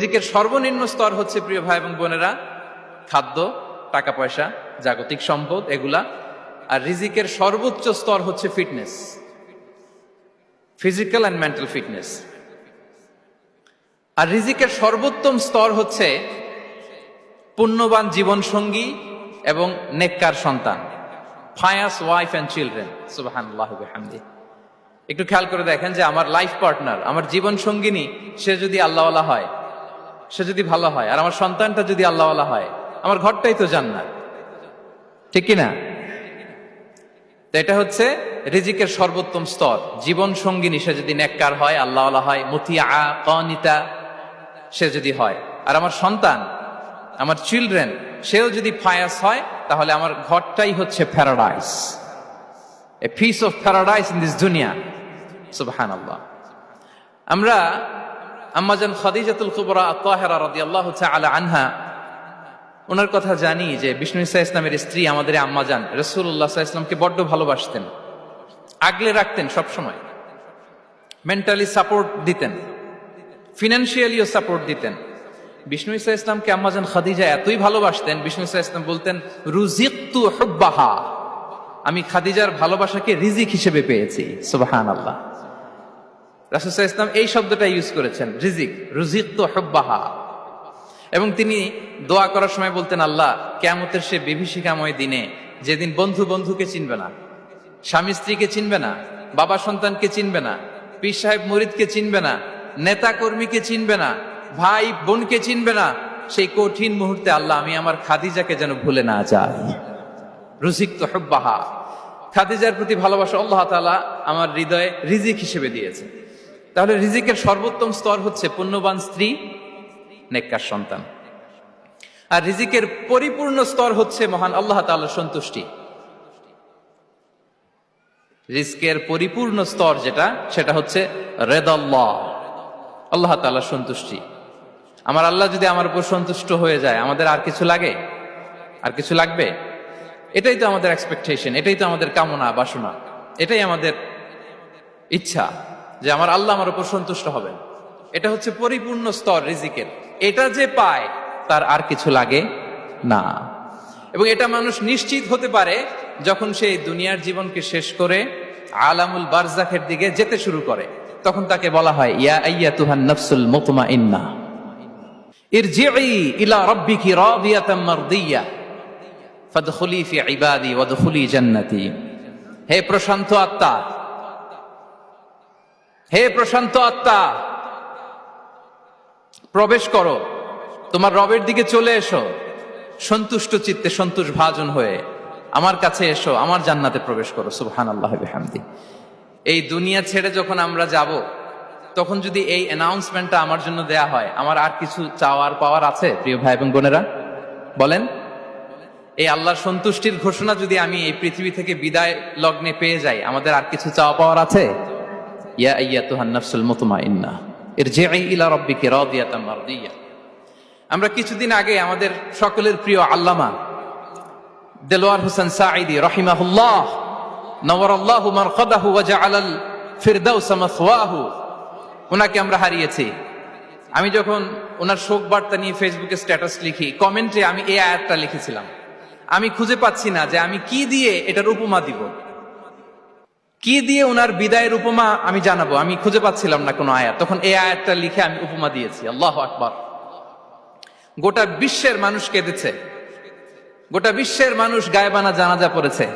রিজিকের সর্বনিম্ন স্তর হচ্ছে, প্রিয় ভাই এবং বোনেরা, খাদ্য, টাকা পয়সা, জাগতিক সম্পদ, এগুলা। আর রিজিকের সর্বোচ্চ স্তর হচ্ছে fitness. Physical and mental fitness. আর রিজিকের সর্বোত্তম স্তর হচ্ছে পুণ্যবান জীবন সঙ্গী এবং নেককার সন্তান। ফায়াস ওয়াইফ অ্যান্ড চিলড্রেন সুবাহান্লাহ একটু খেয়াল করে দেখেন যে আমার লাইফ পার্টনার আমার জীবন সঙ্গিনী সে যদি আল্লাহওয়ালা হয় সে যদি ভালো হয়, আর আমার সন্তানটা যদি আল্লাহওয়ালা হয়, আমার ঘরটাই তো জান্নাত। ঠিক কি না? তো এটা হচ্ছে রিজিকের সর্বোত্তম স্তর। জীবন সঙ্গিনী সে যদি নেককার হয়, আল্লাহওয়ালা হয়, মতিয়া কনিতা সে যদি হয়। আর আমার সন্তান, আমার চিলড্রেন, সেও যদি ফায়াস হয়, তাহলে আমার ঘরটাই হচ্ছে paradise. A piece of paradise in this দুনিয়া সুবহান আল্লাহ আমরা আম্মাজান খাদিজাতুল কুবরা তাহেরা রাদিয়াল্লাহু তাআলা আনহা, ওনার কথা জানি যে বিষ্ণু ইসা ইসলামের স্ত্রী আমাদের আম্মাজান রসুল্লাহ ইসলামকে বড্ড ভালোবাসতেন, আগলে রাখতেন সব সময় মেন্টালি সাপোর্ট দিতেন, ফিনান্সিয়ালিও সাপোর্ট দিতেন। বিষ্ণু ইসা ইসলামকে আম্মাজান খাদিজা এতই ভালোবাসতেন, বিষ্ণু ইসা ইসলাম বলতেন রুজিকতু হুব্বাহা। আমি খাদিজার ভালোবাসাকে রিজিক হিসেবে পেয়েছি সুবাহান আল্লাহ রাসুসাহ ইসলাম এই শব্দটা ইউজ করেছেন, রিজিক রুজিক তো হব্বাহা। এবং তিনি দোয়া করার সময় বলতেন, আল্লাহ কেমতের সে বিভীষিকাময় দিনে যেদিন বন্ধু বন্ধুকে চিনবে না, স্বামী স্ত্রীকে চিনবে না, বাবা সন্তানকে চিনবে না, পীর সাহেব মরিদকে চিনবে না, নেতা কর্মীকে চিনবে না, ভাই বোনকে চিনবে না, সেই কঠিন মুহূর্তে আল্লাহ, আমি আমার খাদিজাকে যেন ভুলে না যাই। রুজিক তো হব্বাহা। খাদিজার প্রতি ভালোবাসা আল্লাহ তালা আমার হৃদয়ে রিজিক হিসেবে দিয়েছে তাহলে রিজিকের সর্বোত্তম স্তর হচ্ছে পুণ্যবান স্ত্রী, নেককার সন্তান। আর রিজিকের পরিপূর্ণ স্তর হচ্ছে মহান আল্লাহ তাআলার সন্তুষ্টি। রিস্কের পরিপূর্ণ স্তর যেটা, সেটা হচ্ছে রেদাল্লাহ, আল্লাহ তাআলার সন্তুষ্টি। আমার আল্লাহ যদি আমার উপর সন্তুষ্ট হয়ে যায়, আমাদের আর কিছু লাগে? আর কিছু লাগবে? এটাই তো আমাদের এক্সপেকটেশন এটাই তো আমাদের কামনা, বাসনা, এটাই আমাদের ইচ্ছা। যে আমার আল্লাহ আমার উপর সন্তুষ্ট হবেন। এটা হচ্ছে পরিপূর্ণ স্তর রিজিকের। এটা যে পায়, তার আর কিছু লাগে না। এবং এটা মানুষ নিশ্চিত হতে পারে যখন সে দুনিয়ার জীবনকে শেষ করে আলামুল বারজাখের দিকে যেতে শুরু করে। তখন তাকে বলা হয়, ইয়া আইয়া তুহান নফসুল মুতমা ইন্না ইরজিই ইলা রাব্বিকি রাদিয়াতাম মারদিয়া। ফাদখুলি ফি ইবাদি ওয়াদখুলি জান্নাতি। হে প্রশান্ত আত্মা হে প্রশান্ত আত্মা, প্রবেশ করো। তোমার রবের দিকে চলে এসো। সন্তুষ্ট চিত্তে সন্তোষ ভাজন হয়ে আমার কাছে এসো, আমার জান্নাতে প্রবেশ করো। সুবহান আল্লাহ হামদি এই দুনিয়া ছেড়ে যখন আমরা যাব, তখন যদি এই অ্যানাউন্সমেন্টটা আমার জন্য দেয়া হয়, আমার আর কিছু চাওয়ার পাওয়ার আছে, প্রিয় ভাই এবং বোনেরা? বলেন। এই আল্লাহর সন্তুষ্টির ঘোষণা যদি আমি এই পৃথিবী থেকে বিদায় লগ্নে পেয়ে যাই, আমাদের আর কিছু চাওয়া পাওয়ার আছে? ইয়া মুতমাইন্না এর যে ইলা আমরা কিছুদিন আগে আমাদের সকলের প্রিয় আল্লামা দেলোয়ার হোসেন সাঈদি রহিমাহুল্লাহ নওয়ারাল্লাহু মারকাদাহু ওয়া জাআলাল ফিরদাউস মাসওয়াহু ওনাকে আমরা হারিয়েছি। আমি যখন ওনার শোক বার্তা নিয়ে ফেসবুকে স্ট্যাটাস লিখি, কমেন্টে আমি এই আয়াতটা লিখেছিলাম। আমি খুঁজে পাচ্ছি না যে আমি কি দিয়ে এটার উপমা দিব। কি দিয়ে ওনার বিদায়ের উপমা আমি জানাব? আমি খুঁজে পাচ্ছিলাম না কোনো আয়াত। তখন এই আয়াতটা লিখে আমি উপমা দিয়েছি। আল্লাহ আকবর। গোটা বিশ্বের মানুষ কেঁদেছে। গোটা বিশ্বের মানুষ গায়েবানা জানাজা পড়েছে।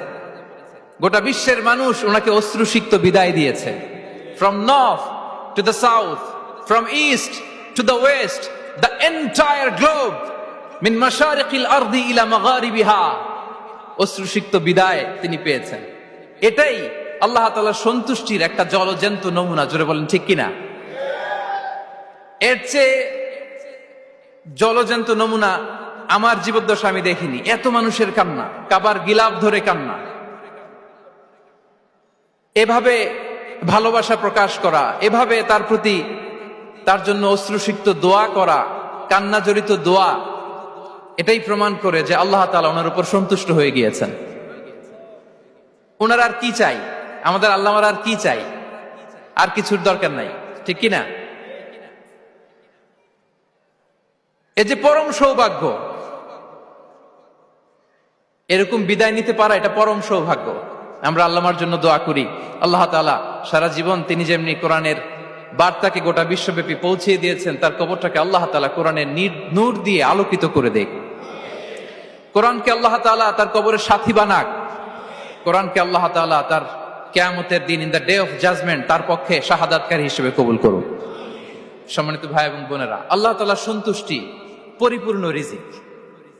গোটা বিশ্বের মানুষ ওনাকে অশ্রুসিক্ত বিদায় দিয়েছে। From north to the south from east to the west the entire globe মিন মাশারিকিল আরদি ইলা মাগারিবিহা অশ্রুসিক্ত বিদায় তিনি পেয়েছেন। এটাই আল্লাহ তালা সন্তুষ্টির একটা জলজন্ত নমুনা, জোরে বলেন, ঠিক কিনা? এর চেয়ে জলজন্ত নমুনা আমার জীবদ্দশা আমি দেখিনি। এত মানুষের কান্না, কাবার গিলাপ ধরে কান্না। এভাবে ভালোবাসা প্রকাশ করা, এভাবে তার প্রতি তার জন্য অশ্রুসিক্ত দোয়া করা কান্না জড়িত দোয়া, এটাই প্রমাণ করে যে আল্লাহ তালা ওনার উপর সন্তুষ্ট হয়ে গিয়েছেন। ওনার আর কি চাই? আমাদের আল্লাহ আর কি চাই? আর কিছুর দরকার নাই। ঠিক কিনা? এ যে পরম সৌভাগ্য, এরকম বিদায় নিতে পারা এটা পরম সৌভাগ্য। আমরা আল্লামার জন্য দোয়া করি। আল্লাহ তাআলা সারা জীবন তিনি যেমনি কোরআনের বার্তাকে গোটা বিশ্বব্যাপী পৌঁছিয়ে দিয়েছেন, তার কবরটাকে আল্লাহ তাআলা কোরআনের নির- দিয়ে আলোকিত করে দেয়। কোরআনকে আল্লাহ তাআলা তার কবরের সাথী বানাক। কোরআনকে আল্লাহ তাআলা তার কেয়ামতের দিন in the day of judgement তার পক্ষে শাহাদাতকারী হিসেবে কবুল করুন। সম্মানিত ভাই এবং বোনেরা, আল্লাহ তাআলা সন্তুষ্টি, পরিপূর্ণ রিজিক।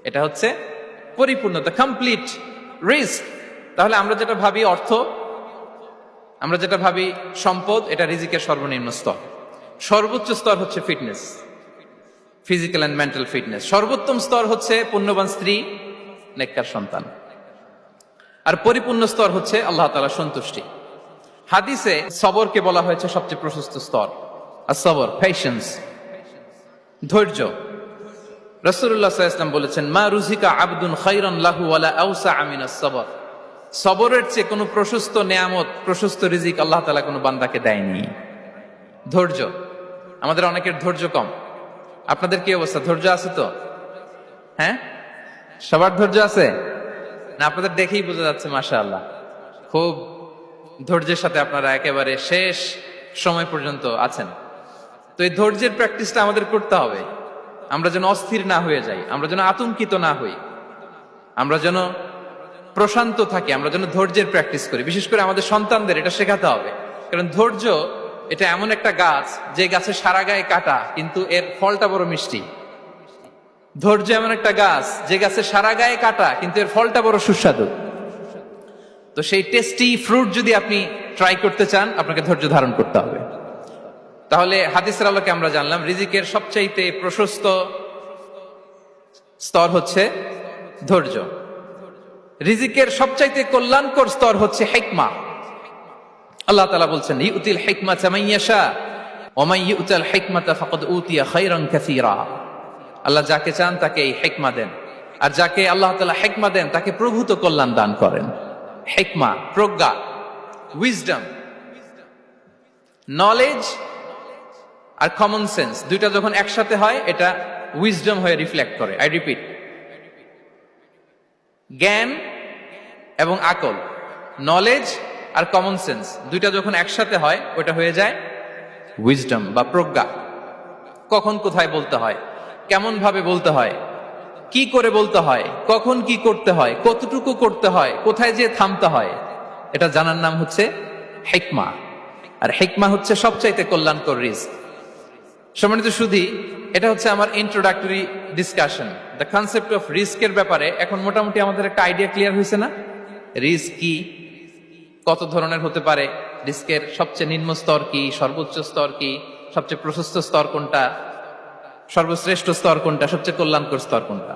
এটা হচ্ছে পরিপূর্ণ দ্য কমপ্লিট রিস্ক। তাহলে আমরা যেটা ভাবি অর্থ, আমরা যেটা ভাবি সম্পদ, এটা রিজিকের সর্বনিম্ন স্তর। সর্বোচ্চ স্তর হচ্ছে fitness physical and mental fitness সর্বোত্তম স্তর হচ্ছে পুণ্যবান স্ত্রী, নেককার সন্তান। আর পরিপূর্ণ স্তর হচ্ছে আল্লাহ তাআলা সন্তুষ্টি। হাদিসে সবরকে বলা হয়েছে সবচেয়ে প্রশস্ত স্তর। আর সবর পেশেন্স ধৈর্য। রসুল্লাহ ইসলাম বলেছেন, মা রুজিকা আব্দুন খাইরন লাহু ওয়ালা আউসা আমিনা সবর। সবরের চেয়ে কোনো প্রশস্ত নেয়ামত, প্রশস্ত রিজিক আল্লাহ তাআলা কোনো বান্দাকে দেয়নি। ধৈর্য। আমাদের অনেকের ধৈর্য কম। আপনাদের কি অবস্থা? ধৈর্য আছে তো? হ্যাঁ? সবার ধৈর্য আছে? না, আপনাদের দেখেই বোঝা যাচ্ছে আল্লাহ খুব ধৈর্যের সাথে আপনারা একেবারে শেষ সময় পর্যন্ত আছেন। তো এই ধৈর্যের প্র্যাকটিসটা আমাদের করতে হবে। আমরা যেন অস্থির না হয়ে যাই, আমরা যেন আতঙ্কিত না হই। আমরা যেন প্রশান্ত থাকি, আমরা যেন ধৈর্যের প্র্যাকটিস করি। বিশেষ করে আমাদের সন্তানদের এটা শেখাতে হবে। কারণ ধৈর্য, এটা এমন একটা গাছ, যে গাছে সারা গায়ে কাটা, কিন্তু এর ফলটা বড় মিষ্টি। ধৈর্য এমন একটা গাছ, যে গাছে সারা গায়ে কাটা, কিন্তু এর ফলটা বড় সুস্বাদু। তো সেই টেস্টি ফ্রুট যদি আপনি ট্রাই করতে চান, আপনাকে ধৈর্য ধারণ করতে হবে। তাহলে হাদিসের আলোকে আমরা জানলাম, রিজিকের সবচাইতে প্রশস্ত স্তর হচ্ছে ধৈর্য। রিজিকের সবচাইতে কল্যাণকর স্তর হচ্ছে হেকমা আল্লাহ তালা বলছেন, ইউতিল হেকমা চামাইয়াশা ওমাই ইউতাল হিকমাতা ফাকাদ উতিয়া খাইরান কাসীরা। আল্লাহ যাকে চান তাকে এই হেকমা দেন। আর যাকে আল্লাহ তাআলা হেকমা দেন, তাকে প্রভূত কল্যাণ দান করেন। হেকমা, প্রজ্ঞা উইজডম নলেজ আর কমন সেন্স দুইটা যখন একসাথে হয়, এটা উইজডম হয়ে রিফ্লেক্ট করে। আই রিপিট জ্ঞান এবং আকল নলেজ আর কমন সেন্স দুইটা যখন একসাথে হয়, ওটা হয়ে যায় উইজডম বা প্রজ্ঞা। কখন কোথায় বলতে হয়? কেমন ভাবে বলতে হয়? কি করে বলতে হয়? কখন কি করতে হয়? কতটুকু করতে হয়? কোথায় যে থামতে হয়? এটা জানার নাম হচ্ছে হেকমা। আর হেকমা হচ্ছে সবচাইতে কল্যাণকর রিস্ক। সম্মানিত সুধী, এটা হচ্ছে আমার introductory discussion the concept of রিস্কের ব্যাপারে এখন মোটামুটি আমাদের একটা আইডিয়া ক্লিয়ার হয়েছে না? রিস্ক কি? কত ধরনের হতে পারে? রিস্কের সবচেয়ে নিম্ন স্তর কি? সর্বোচ্চ স্তর কি? সবচেয়ে প্রশস্ত স্তর কোনটা? সর্বশ্রেষ্ঠ স্তর কোনটা? সবচেয়ে কল্যাণকর স্তর কোনটা?